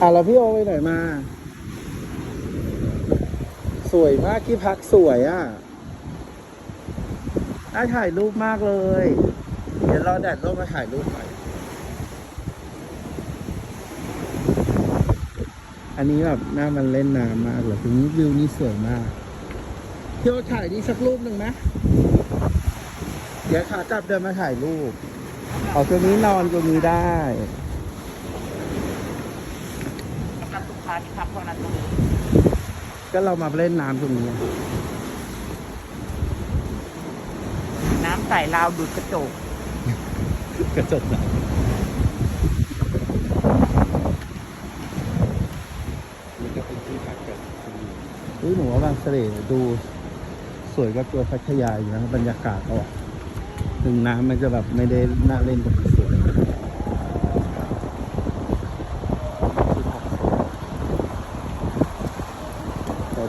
อะแล้วพี่โอไปไหนมา สวยมากที่พักสวยอะน่าถ่ายรูปมากเลย เดี๋ยวรอแดดร่มมาถ่ายรูปหน่อย อันนี้แบบหน้ามันเล่นน้ำมากเลยตรงนี้วิวนี่สวยมากเที่ยวถ่ายนี่สักรูปหนึ่งไหมเดี๋ยวขากลับเดินมาถ่ายรูปเอาตรงนี้นอนตรงนี้ได้ กำลังลูกค้าที่พักเพราะนั้นตรงนี้ก็เรามาเล่นน้ำตรงนี้ น้ำใสราวดูดกระจก กระจกหนังนี่ก็เป็นที่พักกันเฮ้ยหนูว่าบางเสร่ดูสวยกว่าตัวพัทยาอยู่นะบรรยากาศก็อะถึงน้ำมันจะแบบไม่ได้น่าเล่นแบบสวย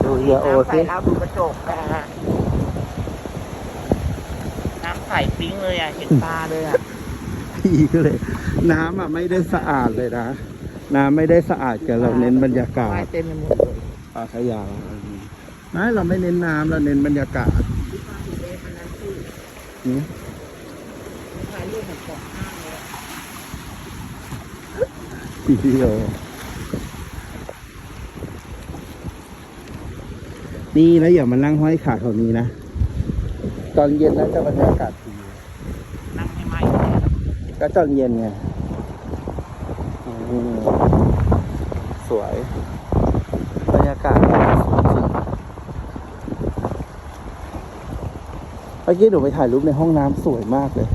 ดูเฮียโอน้ำใสสิราวดูดกระจกนะฮะน้ำใสปิ๊งเลยอะ เห็นปลาเลยอะ พี่ก็เลย น้ำอะไม่ได้สะอาดเลยนะ น้ำไม่ได้สะอาดแต่เราเน้นบรรยากาศว่ายเต็มไปหมดเลยปลาขยาไม่เราไม่เน้นน้ำเราเน้นบรรยากาศอันนั้นคือนี่ถ่ายรูปเหมือนเกาะห้างเลย พี่พี่โอ นี่แล้วอย่ามานั่งห้อยขาแถวนี้นะ ตอนเย็นแล้วจะบรรยากาศดีนั่งให้ไหมเลยก็ตอนเย็นไงอืมสวย บรรยากาศสวยจริงเมื่อกี้หนูไปถ่ายรูปในห้องน้ำสวยมากเลย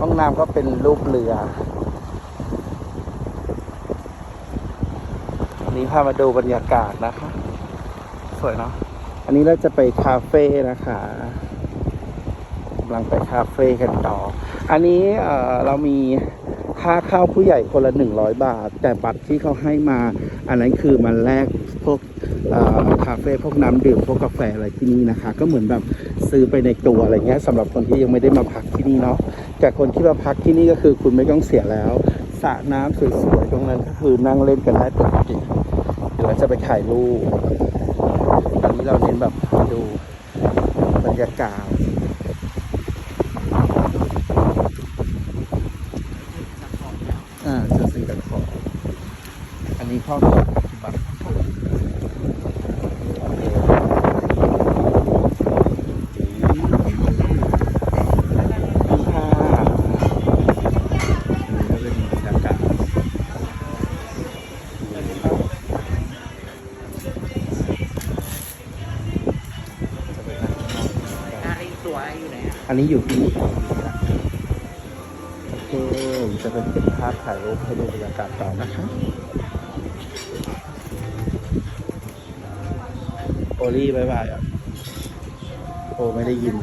ห้องน้ำก็เป็นรูปเรืออันนี้พามาดูบรรยากาศนะคะ สวยเนาะอันนี้เราจะไปคาเฟ่นะคะกำลังไปคาเฟ่กันต่อ อันนี้เเรามีค่าเข้าผู้ใหญ่คนละหนึ่งร้อยบาท แต่บัตรที่เขาให้มา อันนั้นคือมันแลกพวกคาเฟ่พวกน้ำดื่มพวกกาแฟอะไรที่นี่นะคะ ก็เหมือนแบบซื้อไปในตัวอะไรเงี้ยสำหรับคนที่ยังไม่ได้มาพักที่นี่เนาะแต่คนที่มาพักที่นี่ก็คือคุณไม่ต้องเสียแล้วสระน้ำสวยๆตรงนั้นก็คือนั่งเล่นกันได้ปกติเดี๋ยวเราจะไปถ่ายรูป อันนี้เราเน้นแบบดูบรรยากาศอ่าจะซื้อกันของอันนี้ข้อ อันนี้อยู่ที่นี่โอเคจะไปเก็บภาพถ่ายรูปให้ดูบรรยากาศต่อนะคะโอลี่บายบายอะโอไม่ได้ยิน